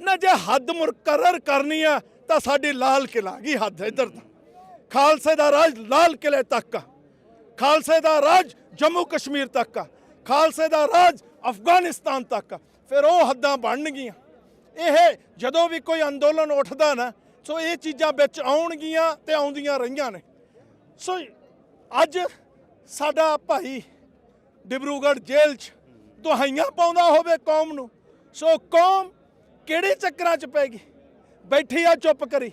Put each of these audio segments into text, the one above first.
ਨਾ ਜੇ ਹੱਦ ਮੁਕਰਰ ਕਰਨੀ ਆ, ਤਾਂ ਸਾਡੀ ਲਾਲ ਕਿਲਾ ਗਈ ਹੱਦ ਇੱਧਰ ਦਾ ਖਾਲਸੇ ਦਾ ਰਾਜ ਲਾਲ ਕਿਲੇ ਤੱਕ ਆ। ਖਾਲਸੇ ਦਾ ਰਾਜ ਜੰਮੂ ਕਸ਼ਮੀਰ ਤੱਕ ਆ। ਖਾਲਸੇ ਦਾ ਰਾਜ ਅਫਗਾਨਿਸਤਾਨ ਤੱਕ ਆ। ਫਿਰ ਉਹ ਹੱਦਾਂ ਬਣਨਗੀਆਂ। ਇਹ ਜਦੋਂ ਵੀ ਕੋਈ ਅੰਦੋਲਨ ਉੱਠਦਾ ਨਾ, ਸੋ ਇਹ ਚੀਜ਼ਾਂ ਵਿੱਚ ਆਉਣਗੀਆਂ ਤੇ ਆਉਂਦੀਆਂ ਰਹੀਆਂ ਨੇ। ਸੋ ਅੱਜ ਸਾਡਾ ਭਾਈ ਡਿਬਰੂਗੜ੍ਹ ਜੇਲ੍ਹ 'ਚ ਦੁਹਾਈਆਂ ਪਾਉਂਦਾ ਹੋਵੇ ਕੌਮ ਨੂੰ। ਸੋ ਕੌਮ ਕਿਹੜੇ ਚੱਕਰਾਂ 'ਚ ਪੈ ਗਈ? ਬੈਠੀ ਆ, ਚੁੱਪ ਕਰੀ।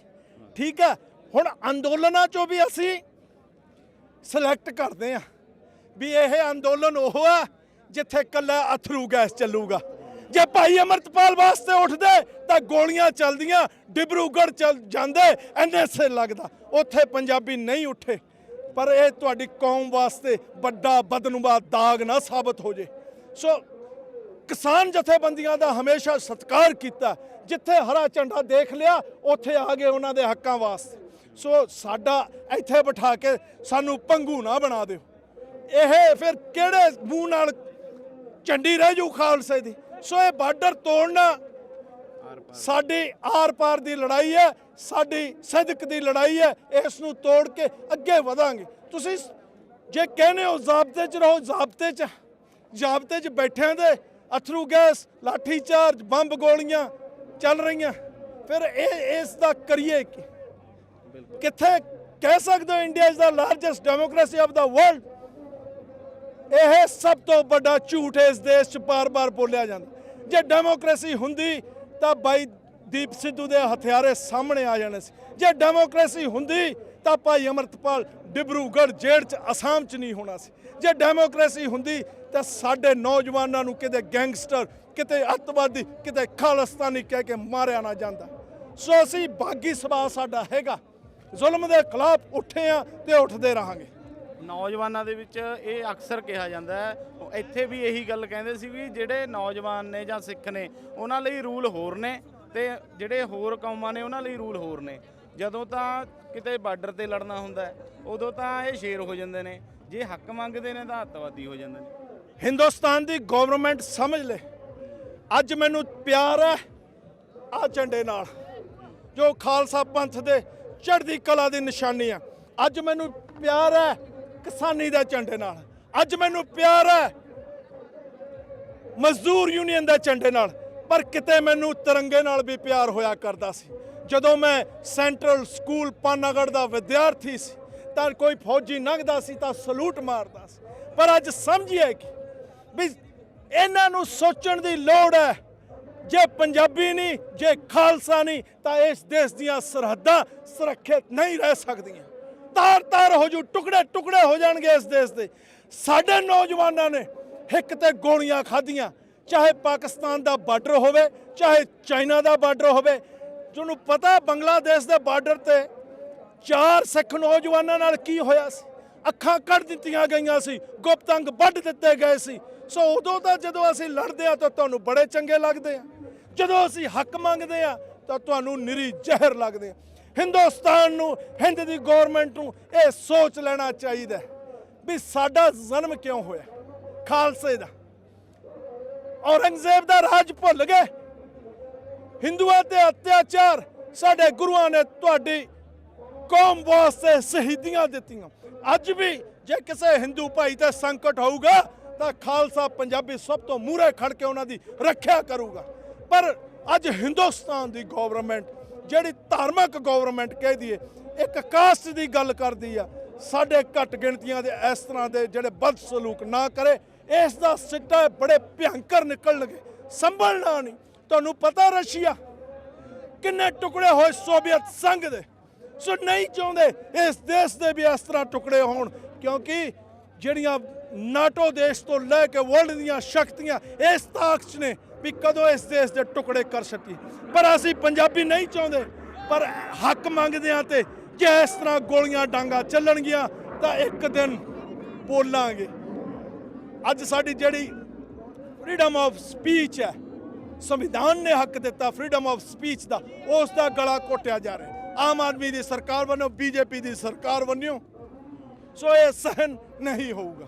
ਠੀਕ ਆ? ਹੁਣ ਅੰਦੋਲਨਾਂ 'ਚੋਂ ਵੀ ਅਸੀਂ ਸਿਲੈਕਟ ਕਰਦੇ ਆ ਵੀ ਇਹ ਅੰਦੋਲਨ ਉਹ ਆ ਜਿੱਥੇ ਕੱਲਾ ਅਥਰੂ ਗੈਸ ਚੱਲੂਗਾ। ਜੇ ਭਾਈ ਅਮਰਤਪਾਲ ਵਾਸਤੇ ਉੱਠਦੇ ਤਾਂ ਗੋਲੀਆਂ ਚੱਲਦੀਆਂ, ਡਿਬਰੂਗੜ੍ਹ ਚੱਲ ਜਾਂਦੇ ਐਨਐਸਏ ਲੱਗਦਾ। ਉੱਥੇ ਪੰਜਾਬੀ ਨਹੀਂ ਉੱਠੇ। ਪਰ ਇਹ ਤੁਹਾਡੀ ਕੌਮ ਵਾਸਤੇ ਵੱਡਾ ਬਦਨੁਮਾ ਦਾਗ ਨਾ ਸਾਬਤ ਹੋ ਜੇ। ਸੋ ਕਿਸਾਨ ਜਥੇਬੰਦੀਆਂ ਦਾ ਹਮੇਸ਼ਾ ਸਤਿਕਾਰ ਕੀਤਾ, ਜਿੱਥੇ ਹਰਾ ਝੰਡਾ ਦੇਖ ਲਿਆ, ਉੱਥੇ ਆ ਗਏ ਉਹਨਾਂ ਦੇ ਹੱਕਾਂ ਵਾਸਤੇ। ਸੋ ਸਾਡਾ ਇੱਥੇ ਬਿਠਾ ਕੇ ਸਾਨੂੰ ਪੰਗੂ ਨਾ ਬਣਾ ਦਿਓ। ਇਹ ਫਿਰ ਕਿਹੜੇ ਮੂੰਹ ਨਾਲ ਝੰਡੀ ਰਹਿ ਜੂ ਖਾਲਸੇ ਦੀ? ਸੋ ਇਹ ਬਾਰਡਰ ਤੋੜਨਾ ਸਾਡੀ ਆਰ-ਪਾਰ ਦੀ ਲੜਾਈ ਹੈ, ਸਾਡੀ ਸਦਕ ਦੀ ਲੜਾਈ ਹੈ, ਇਸ ਨੂੰ ਤੋੜ ਕੇ ਅੱਗੇ ਵਧਾਂਗੇ। ਤੁਸੀਂ ਜੇ ਕਹਿੰਦੇ ਹੋ ਜ਼ਾਬਤੇ 'ਚ ਰਹੋ, ਜ਼ਾਬਤੇ 'ਚ ਜ਼ਾਬਤੇ 'ਚ ਬੈਠਿਆਂ ਦੇ ਅਥਰੂ ਗੈਸ ਲਾਠੀ ਚਾਰਜ ਬੰਬ ਗੋਲੀਆਂ ਚੱਲ ਰਹੀਆਂ। ਫਿਰ ਇਹ ਇਸ ਦਾ ਕਰੀਏ ਕੀ? ਕਿੱਥੇ ਕਹਿ ਸਕਦੇ ਹੋ India is the largest democracy of the world ਇਹ ਸਭ ਤੋਂ ਵੱਡਾ ਝੂਠ ਇਸ ਦੇਸ਼ 'ਚ ਬਾਰ-ਬਾਰ ਬੋਲਿਆ ਜਾਂਦਾ। ਜੇ ਡੈਮੋਕ੍ਰੇਸੀ ਹੁੰਦੀ ਤਾਂ ਬਾਈ ਦੀਪ ਸਿੱਧੂ ਦੇ ਹਥਿਆਰੇ ਸਾਹਮਣੇ ਆ ਜਾਣੇ ਸੀ। ਜੇ ਡੈਮੋਕ੍ਰੇਸੀ ਹੁੰਦੀ ਤਾਂ ਭਾਈ ਅਮਰਤਪਾਲ ਡਿਬਰੂਗੜ੍ਹ ਜੇਲ੍ਹ 'ਚ ਅਸਾਮ 'ਚ ਨਹੀਂ ਹੋਣਾ ਸੀ। ਜੇ ਡੈਮੋਕ੍ਰੇਸੀ ਹੁੰਦੀ ਤਾਂ ਸਾਡੇ ਨੌਜਵਾਨਾਂ ਨੂੰ ਕਿਤੇ ਗੈਂਗਸਟਰ, ਕਿਤੇ ਅੱਤਵਾਦੀ, ਕਿਤੇ ਖਾਲਿਸਤਾਨੀ ਕਹਿ ਕੇ ਮਾਰਿਆ ਨਾ ਜਾਂਦਾ। ਸੋ ਅਸੀਂ ਬਾਗੀ ਸੁਭਾਅ ਸਾਡਾ ਹੈਗਾ। ਜ਼ੁਲਮ ਦੇ ਖਿਲਾਫ ਉੱਠੇ ਆ ਤੇ ਉੱਠਦੇ ਰਹਾਂਗੇ। ਨੌਜਵਾਨਾਂ ਦੇ ਵਿੱਚ ਇਹ ਅਕਸਰ ਕਿਹਾ ਜਾਂਦਾ ਹੈ। ਇੱਥੇ ਵੀ ਇਹੀ ਗੱਲ ਕਹਿੰਦੇ ਸੀ ਵੀ ਜਿਹੜੇ ਨੌਜਵਾਨ ਨੇ ਜਾਂ ਸਿੱਖ ਨੇ, ਉਹਨਾਂ ਲਈ ਰੂਲ ਹੋਰ ਨੇ ਤੇ ਜਿਹੜੇ ਹੋਰ ਕੌਮਾਂ ਨੇ, ਉਹਨਾਂ ਲਈ ਰੂਲ ਹੋਰ ਨੇ। ਜਦੋਂ ਤਾਂ ਕਿਤੇ ਬਾਰਡਰ ਤੇ ਲੜਨਾ ਹੁੰਦਾ ਉਦੋਂ ਤਾਂ ਇਹ ਸ਼ੇਰ ਹੋ ਜਾਂਦੇ ਨੇ। ਜੇ ਹੱਕ ਮੰਗਦੇ ਨੇ ਤਾਂ ਅੱਤਵਾਦੀ ਹੋ ਜਾਂਦੇ ਨੇ। ਹਿੰਦੁਸਤਾਨ ਦੀ ਗਵਰਨਮੈਂਟ ਸਮਝ ਲੈ। ਅੱਜ ਮੈਨੂੰ ਪਿਆਰ ਹੈ ਆ ਝੰਡੇ ਨਾਲ, ਜੋ ਖਾਲਸਾ ਪੰਥ ਦੇ ਚੜ੍ਹਦੀ ਕਲਾ ਦੀ ਨਿਸ਼ਾਨੀ ਆ ਅੱਜ ਮੈਨੂੰ ਪਿਆਰ ਹੈ ਕਿਸਾਨੀ ਦੇ ਝੰਡੇ ਨਾਲ। ਅੱਜ ਮੈਨੂੰ ਪਿਆਰ ਹੈ ਮਜ਼ਦੂਰ ਯੂਨੀਅਨ ਦੇ ਝੰਡੇ ਨਾਲ। ਪਰ ਕਿਤੇ ਮੈਨੂੰ ਤਿਰੰਗੇ ਨਾਲ ਵੀ ਪਿਆਰ ਹੋਇਆ ਕਰਦਾ ਸੀ। ਜਦੋਂ ਮੈਂ ਸੈਂਟਰਲ ਸਕੂਲ ਪਾਨਾਗੜ ਦਾ ਵਿਦਿਆਰਥੀ ਸੀ, ਤਾਂ ਕੋਈ ਫੌਜੀ ਲੰਘਦਾ ਸੀ ਤਾਂ ਸਲੂਟ ਮਾਰਦਾ ਸੀ। ਪਰ ਅੱਜ ਸਮਝਿਆ ਕਿ ਵੀ ਇਹਨਾਂ ਨੂੰ ਸੋਚਣ ਦੀ ਲੋੜ ਹੈ, ਜੇ ਪੰਜਾਬੀ ਨਹੀਂ, ਜੇ ਖਾਲਸਾ ਨਹੀਂ, ਤਾਂ ਇਸ ਦੇਸ਼ ਦੀਆਂ ਸਰਹੱਦਾਂ ਸੁਰੱਖਿਅਤ ਨਹੀਂ ਰਹਿ ਸਕਦੀਆਂ। ਤਾਰ-ਤਾਰ ਹੋ ਜੂ, ਟੁਕੜੇ ਟੁਕੜੇ ਹੋ ਜਾਣਗੇ ਇਸ ਦੇਸ਼ ਦੇ। ਸਾਡੇ ਨੌਜਵਾਨਾਂ ਨੇ ਹਿੱਕ ਤੇ ਗੋਲੀਆਂ ਖਾਧੀਆਂ, ਚਾਹੇ ਪਾਕਿਸਤਾਨ ਦਾ ਬਾਰਡਰ ਹੋਵੇ, ਚਾਹੇ ਚਾਈਨਾ ਦਾ ਬਾਰਡਰ ਹੋਵੇ ਜਿਹਨੂੰ ਪਤਾ ਬੰਗਲਾਦੇਸ਼ ਦੇ ਬਾਰਡਰ ਤੇ ਚਾਰ ਸਿੱਖ ਨੌਜਵਾਨਾਂ ਨਾਲ ਕੀ ਹੋਇਆ ਸੀ? ਅੱਖਾਂ ਕੱਢ ਦਿੱਤੀਆਂ ਗਈਆਂ ਸੀ, ਗੁਪਤ ਅੰਗ ਵੱਢ ਦਿੱਤੇ ਗਏ ਸੀ। ਸੋ ਉਦੋਂ ਤਾਂ ਜਦੋਂ ਅਸੀਂ ਲੜਦੇ ਆ ਤਾਂ ਤੁਹਾਨੂੰ ਬੜੇ ਚੰਗੇ ਲੱਗਦੇ ਆ। ਜਦੋਂ ਅਸੀਂ ਹੱਕ ਮੰਗਦੇ ਆ ਤਾਂ ਤੁਹਾਨੂੰ ਨਿਰੀ ਜ਼ਹਿਰ ਲੱਗਦੇ ਆ। ਹਿੰਦੁਸਤਾਨ ਨੂੰ, ਹਿੰਦ ਦੀ ਗਵਰਨਮੈਂਟ ਨੂੰ ਇਹ ਸੋਚ ਲੈਣਾ ਚਾਹੀਦਾ ਵੀ ਸਾਡਾ ਜਨਮ ਕਿਉਂ ਹੋਇਆ? ਖਾਲਸੇ ਦਾ। ਔਰੰਗਜ਼ੇਬ ਦਾ ਰਾਜ ਭੁੱਲ ਗਏ। ਹਿੰਦੂਆਂ ਤੇ ਅਤਿਆਚਾਰ ਸਾਡੇ ਗੁਰੂਆਂ ਨੇ ਤੁਹਾਡੀ ਕੌਮ ਵਾਸਤੇ ਸ਼ਹੀਦੀਆਂ ਦਿੱਤੀਆਂ। ਅੱਜ ਵੀ ਜੇ ਕਿਸੇ ਹਿੰਦੂ ਭਾਈ ਤੇ ਸੰਕਟ ਹੋਊਗਾ, ਤਾਂ ਖਾਲਸਾ ਪੰਜਾਬੀ ਸਭ ਤੋਂ ਮੂਹਰੇ ਖੜ ਕੇ ਉਹਨਾਂ ਦੀ ਰੱਖਿਆ ਕਰੂਗਾ। ਪਰ ਅੱਜ ਹਿੰਦੁਸਤਾਨ ਦੀ ਗਵਰਨਮੈਂਟ ਜਿਹੜੀ ਧਾਰਮਿਕ ਗਵਰਨਮੈਂਟ ਕਹਿ ਦਈਏ, ਇੱਕ ਕਾਸਟ ਦੀ ਗੱਲ ਕਰਦੀ ਆ। ਸਾਡੇ ਘੱਟ ਗਿਣਤੀਆਂ ਦੇ ਇਸ ਤਰ੍ਹਾਂ ਦੇ ਜਿਹੜੇ ਬਦ ਸਲੂਕ ਨਾ ਕਰੇ, ਇਸ ਦਾ ਸਿੱਟਾ ਬੜੇ ਭਿਆੰਕਰ ਨਿਕਲਣਗੇ, ਸੰਭਲਣਾ ਨਹੀਂ। ਤੁਹਾਨੂੰ ਪਤਾ ਰਸ਼ੀਆ, ਕਿੰਨੇ ਟੁਕੜੇ ਹੋਏ ਸੋਵੀਅਤ ਸੰਘ ਦੇ। ਸੋ ਨਹੀਂ ਚਾਹੁੰਦੇ ਇਸ ਦੇਸ਼ ਦੇ ਵੀ ਇਸ ਤਰ੍ਹਾਂ ਟੁਕੜੇ ਹੋਣ, ਕਿਉਂਕਿ ਜਿਹੜੀਆਂ ਨਾਟੋ ਦੇਸ਼ ਤੋਂ ਲੈ ਕੇ ਵਰਲਡ ਦੀਆਂ ਸ਼ਕਤੀਆਂ ਇਸ ਤਾਕਤ ਨੇ ਵੀ ਕਦੋਂ ਇਸ ਦੇਸ਼ ਦੇ ਟੁਕੜੇ ਕਰ ਸਕੀ ਪਰ ਅਸੀਂ ਪੰਜਾਬੀ ਨਹੀਂ ਚਾਹੁੰਦੇ, ਪਰ ਹੱਕ ਮੰਗਦੇ ਆ ਤੇ ਜੇ ਇਸ ਤਰ੍ਹਾਂ ਗੋਲੀਆਂ ਡਾਂਗਾ ਚੱਲਣਗੀਆਂ, ਤਾਂ ਇੱਕ ਦਿਨ ਬੋਲਾਂਗੇ। ਅੱਜ ਸਾਡੀ ਜਿਹੜੀ ਫਰੀडम ਆਫ ਸਪੀਚ ਹੈ ਸੰਵਿਧਾਨ ਨੇ ਹੱਕ ਦਿੱਤਾ ਫਰੀडम ਆਫ ਸਪੀਚ ਦਾ, ਉਸ ਦਾ ਗਲਾ ਘੋਟਿਆ ਜਾ ਰਿਹਾ ਆਮ ਆਦਮੀ ਦੀ ਸਰਕਾਰ ਵੱਲੋਂ, ਬੀਜੇਪੀ ਦੀ ਸਰਕਾਰ ਵੱਲੋਂ, ਸੋ ਇਹ ਸਹਿਨ ਨਹੀਂ ਹੋਊਗਾ।